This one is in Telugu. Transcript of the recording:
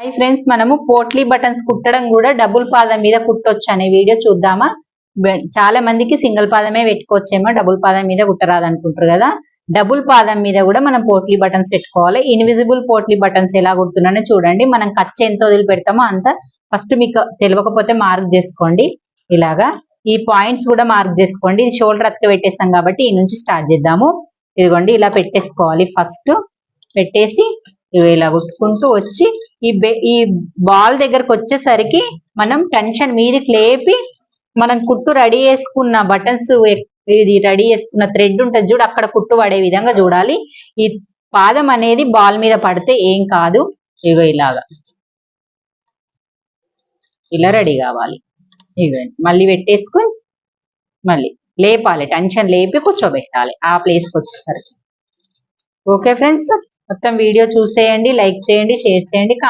హాయ్ ఫ్రెండ్స్ మనము పోట్లీ బటన్స్ కుట్టడం కూడా డబుల్ పాదం మీద కుట్టొచ్చు అనే వీడియో చూద్దామా? చాలా మందికి సింగిల్ పాదమే పెట్టుకోవచ్చేమో డబుల్ పాదం మీద కుట్టరాదు అనుకుంటారు కదా? డబుల్ పాదం మీద కూడా మనం పోట్లీ బటన్స్ పెట్టుకోవాలి. ఇన్విజిబుల్ పోట్లీ బటన్స్ ఎలా కుడుతున్నానో చూడండి. మనం ఖర్చు ఎంత వదిలి పెడతామో అంత ఫస్ట్ మీకు తెలియకపోతే మార్క్ చేసుకోండి. ఇలాగా ఈ పాయింట్స్ కూడా మార్క్ చేసుకోండి. ఇది షోల్డర్ అతక పెట్టేస్తాం కాబట్టి ఈ నుంచి స్టార్ట్ చేద్దాము. ఇదిగోండి ఇలా పెట్టేసుకోవాలి. ఫస్ట్ పెట్టేసి ఇలా కుట్టుకుంటూ వచ్చి ఈ బే ఈ బాల్ దగ్గరకు వచ్చేసరికి మనం టెన్షన్ మీదకి లేపి మనం కుట్టు రెడీ చేసుకున్న బటన్స్ ఇది రెడీ చేసుకున్న థ్రెడ్ ఉంటుంది చూడు అక్కడ కుట్టు పడే విధంగా చూడాలి. ఈ పాదం అనేది బాల్ మీద పడితే ఏం కాదు. ఇగో ఇలాగా. ఇలా రెడీ కావాలి. ఇవ్వండి మళ్ళీ పెట్టేసుకుని మళ్ళీ లేపాలి. టెన్షన్ లేపి కూర్చోబెట్టాలి. ఆ ప్లేస్కి వచ్చేసరికి. Okay friends? మొత్తం వీడియో చూసేయండి లైక్ చేయండి షేర్ చేయండి కామెంట్